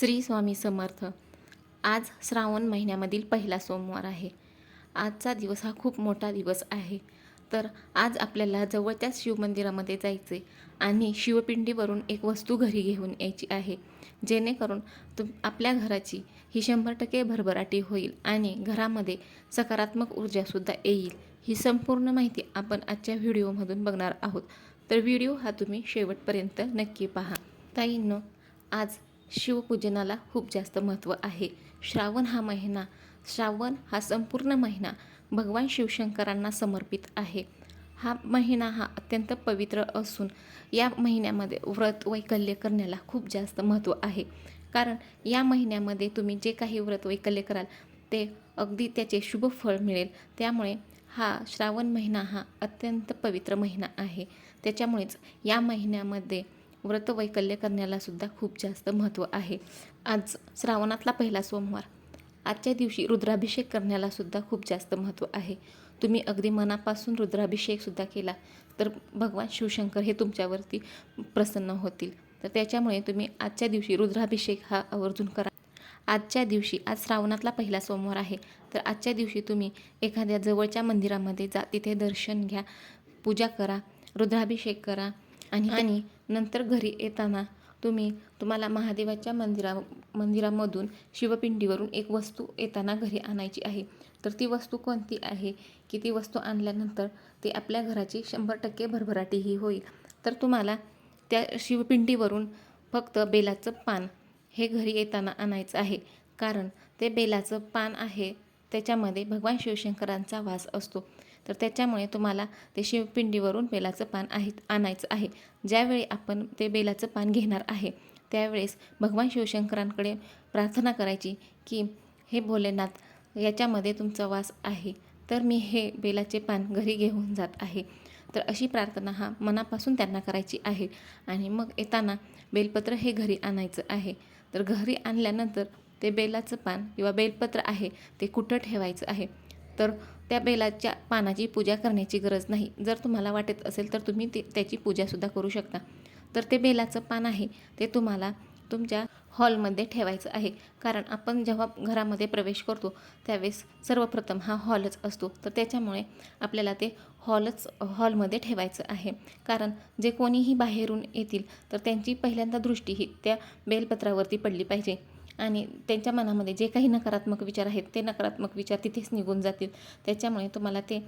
श्री स्वामी समर्थ. आज श्रावण महिन्यामधील पहिला सोमवार आहे. आजचा दिवस हा खूप मोठा दिवस आहे. तर आज आपल्याला जवळच्याच शिवमंदिरामध्ये जायचे आणि शिवपिंडीवरून एक वस्तू घरी घेऊन यायची आहे. जेणेकरून तुम आपल्या घराची ही शंभर टक्के भरभराटी होईल आणि घरामध्ये सकारात्मक ऊर्जासुद्धा येईल. ही संपूर्ण माहिती आपण आजच्या व्हिडिओमधून बघणार आहोत. तर व्हिडिओ हा तुम्ही शेवटपर्यंत नक्की पहा. ताईंनो आज शिवपूजनाला खूप जास्त महत्त्व आहे. श्रावण हा महिना श्रावण हा संपूर्ण महिना भगवान शिवशंकरांना समर्पित आहे. हा महिना हा अत्यंत पवित्र असून या महिन्यामध्ये व्रत वैकल्य करण्याला खूप जास्त महत्त्व आहे. कारण या महिन्यामध्ये तुम्ही जे काही व्रत वैकल्य कराल ते अगदी त्याचे शुभ फळ मिळेल. त्यामुळे हा श्रावण महिना हा अत्यंत पवित्र महिना आहे. त्याच्यामुळेच या महिन्यामध्ये व्रत वैकल्य करण्याला सुद्धा खूप जास्त महत्त्व आहे. आज श्रावणातला पहिला सोमवार. आजच्या दिवशी रुद्राभिषेक करण्याला सुद्धा खूप जास्त महत्त्व आहे. तुम्ही अगदी मनापासून रुद्राभिषेकसुद्धा केला तर भगवान शिवशंकर हे तुमच्यावरती प्रसन्न होतील. तर त्याच्यामुळे तुम्ही आजच्या दिवशी रुद्राभिषेक हा आवर्जून करा. आजच्या दिवशी आज श्रावणातला पहिला सोमवार आहे तर आजच्या दिवशी तुम्ही एखाद्या जवळच्या मंदिरामध्ये जा तिथे दर्शन घ्या पूजा करा रुद्राभिषेक करा आणि आणि नंतर घरी येताना तुम्ही तुम्हाला महादेवाच्या मंदिरा मंदिरामधून शिवपिंडीवरून एक वस्तू येताना घरी आणायची आहे. तर ती वस्तू कोणती आहे? की ती वस्तू आणल्यानंतर ते आपल्या घराची शंभर टक्के भरभराटीही होईल. तर तुम्हाला त्या शिवपिंडीवरून फक्त बेलाचं पान हे घरी येताना आणायचं आहे. कारण ते बेलाचं पान आहे त्याच्यामध्ये भगवान शिवशंकरांचा वास असतो. तर त्याच्यामुळे तुम्हाला ते शिवपिंडीवरून बेलाचं पान आहे आणायचं आहे. ज्यावेळी आपण ते बेलाचं पान घेणार आहे त्यावेळेस भगवान शिवशंकरांकडे प्रार्थना करायची की हे भोलेनाथ याच्यामध्ये तुमचा वास आहे. तर मी हे बेलाचे पान घरी घेऊन जात आहे. तर अशी प्रार्थना हा मनापासून त्यांना करायची आहे. आणि मग येताना बेलपत्र हे घरी आणायचं आहे. तर घरी आणल्यानंतर ते बेलाचं पान किंवा बेलपत्र आहे ते कुठं ठेवायचं आहे? तर त्या बेलाच्या पानाची पूजा करण्याची गरज नाही. जर तुम्हाला वाटत असेल तर तुम्ही ते त्याची पूजासुद्धा करू शकता. तर ते बेलाचं पान आहे ते तुम्हाला तुमच्या हॉलमध्ये ठेवायचं आहे. कारण आपण जेव्हा घरामध्ये प्रवेश करतो त्यावेळेस सर्वप्रथम हा हॉलच असतो. तर त्याच्यामुळे आपल्याला ते हॉलच हॉलमध्ये ठेवायचं आहे. कारण जे कोणीही बाहेरून येतील तर त्यांची पहिल्यांदा दृष्टी ही त्या बेलपत्रावरती पडली पाहिजे. आणि त्यांच्या मनामध्ये जे काही नकारात्मक विचार आहेत ते नकारात्मक विचार तिथेच निघून जातील. त्याच्यामुळे तुम्हाला ते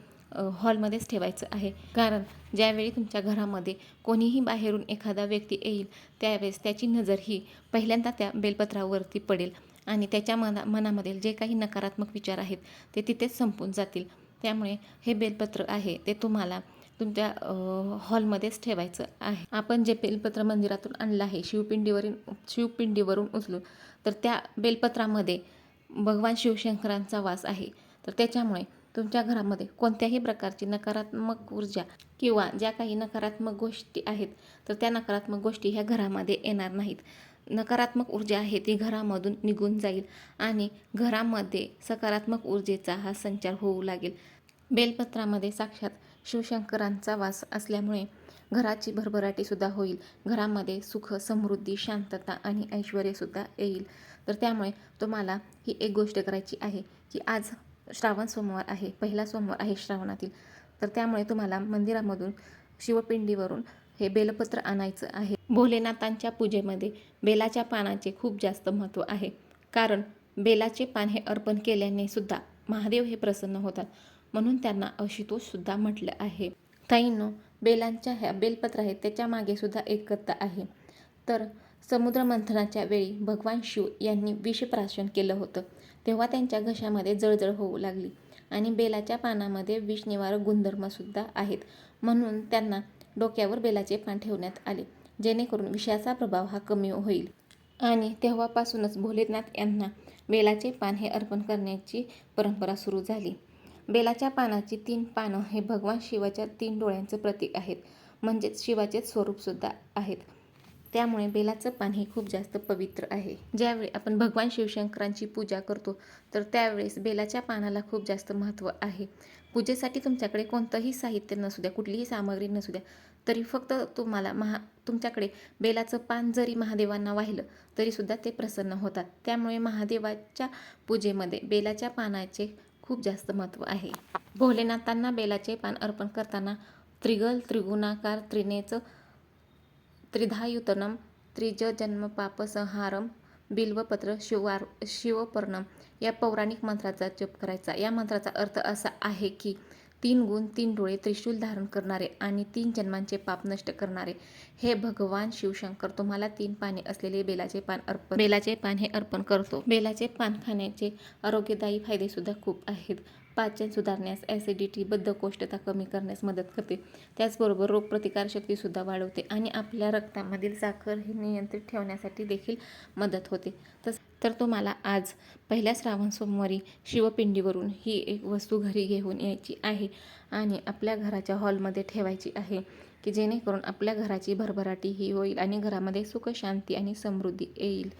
हॉलमध्येच ठेवायचं आहे. कारण ज्यावेळी तुमच्या घरामध्ये कोणीही बाहेरून एखादा व्यक्ती येईल त्यावेळेस त्याची नजर ही पहिल्यांदा त्या बेलपत्रावरती पडेल आणि त्याच्या मना मनामधील जे काही नकारात्मक विचार आहेत ते तिथेच संपून जातील. त्यामुळे हे बेलपत्र आहे ते तुम्हाला तुमच्या हॉलमध्येच ठेवायचं आहे. आपण जे बेलपत्र मंदिरातून आणलं आहे शिवपिंडीवरून शिवपिंडीवरून उचलून तर त्या बेलपत्रामध्ये भगवान शिवशंकरांचा वास आहे. तर त्याच्यामुळे तुमच्या घरामध्ये कोणत्याही प्रकारची नकारात्मक ऊर्जा किंवा ज्या काही नकारात्मक गोष्टी आहेत तर त्या नकारात्मक गोष्टी ह्या घरामध्ये येणार नाहीत. नकारात्मक ऊर्जा आहे ती घरामधून निघून जाईल आणि घरामध्ये सकारात्मक ऊर्जेचा हा संचार होऊ लागेल. बेलपत्रामध्ये साक्षात शिवशंकरांचा वास असल्यामुळे घराची भरभराटीसुद्धा होईल. घरामध्ये सुख समृद्धी शांतता आणि ऐश्वर्यसुद्धा येईल. तर त्यामुळे तुम्हाला ही एक गोष्ट करायची आहे की आज श्रावण सोमवार आहे. पहिला सोमवार आहे श्रावणातील. तर त्यामुळे तुम्हाला मंदिरामधून शिवपिंडीवरून हे बेलपत्र आणायचं आहे. भोलेनाथांच्या पूजेमध्ये बेलाच्या पानाचे खूप जास्त महत्त्व आहे. कारण बेलाचे पान हे अर्पण केल्याने सुद्धा महादेव हे प्रसन्न होतात. म्हणून त्यांना अशितोषसुद्धा म्हटलं आहे. ताईंनो बेलांच्या ह्या बेलपत्र आहेत त्याच्यामागे सुद्धा एक आहे. तर समुद्र मंथनाच्या वेळी भगवान शिव यांनी विषप्राशन केलं होतं. तेव्हा त्यांच्या घशामध्ये जळजळ होऊ लागली आणि बेलाच्या पानामध्ये विषनिवारक गुणधर्मसुद्धा आहेत म्हणून त्यांना डोक्यावर बेलाचे पान ठेवण्यात आले जेणेकरून विषाचा प्रभाव हा कमी होईल. आणि तेव्हापासूनच भोलेनाथ यांना बेलाचे पान हे अर्पण करण्याची परंपरा सुरू झाली. बेलाच्या पानाची तीन पानं हे भगवान शिवाच्या तीन डोळ्यांचं प्रतीक आहेत. म्हणजेच शिवाचे स्वरूपसुद्धा आहेत. त्यामुळे बेलाचं पान हे खूप जास्त पवित्र आहे. ज्यावेळी आपण भगवान शिवशंकरांची पूजा करतो तर त्यावेळेस बेलाच्या पानाला खूप जास्त महत्त्व आहे. पूजेसाठी तुमच्याकडे कोणतंही साहित्य नसू द्या कुठलीही सामग्री नसू द्या तरी फक्त तुम्हाला महा तुमच्याकडे बेलाचं पान जरी महादेवांना वाहिलं तरीसुद्धा ते प्रसन्न होतात. त्यामुळे महादेवाच्या पूजेमध्ये बेलाच्या पानाचे खूप जास्त महत्त्व आहे. भोलेनाथांना बेलाचे पान अर्पण करताना त्रिगल त्रिगुणाकार त्रिनेचं त्रिधायुतनम त्रिज जन्म पापसंहारम बिल्वपत्र शिवार शिवपर्णम या पौराणिक मंत्राचा जप करायचा. या मंत्राचा अर्थ असा आहे की तीन गुण तीन डोळे त्रिशूल धारण करणारे आणि तीन जन्मांचे पाप नष्ट करणारे. हे भगवान शिवशंकर तुम्हाला तीन पाने असलेले बेलाचे पान अर्पण बेलाचे पान हे अर्पण करतो. बेलाचे पान खाण्याचे आरोग्यदायी फायदेसुद्धा खूप आहेत. पाचन सुधारण्यास ॲसिडिटी बद्धकोष्ठता कमी करण्यास मदत करते. त्याचबरोबर रोगप्रतिकारशक्तीसुद्धा वाढवते आणि आपल्या रक्तामधील साखर हे नियंत्रित ठेवण्यासाठी देखील मदत होते. तस तर तुम्हाला आज पहिल्या श्रावण सोमवारी शिवपिंडीवरून ही एक वस्तू घरी घेऊन यायची आहे आणि आपल्या घराच्या हॉलमध्ये ठेवायची आहे की जेणेकरून आपल्या घराची भरभराटी ही होईल आणि घरामध्ये सुख शांती आणि समृद्धी येईल.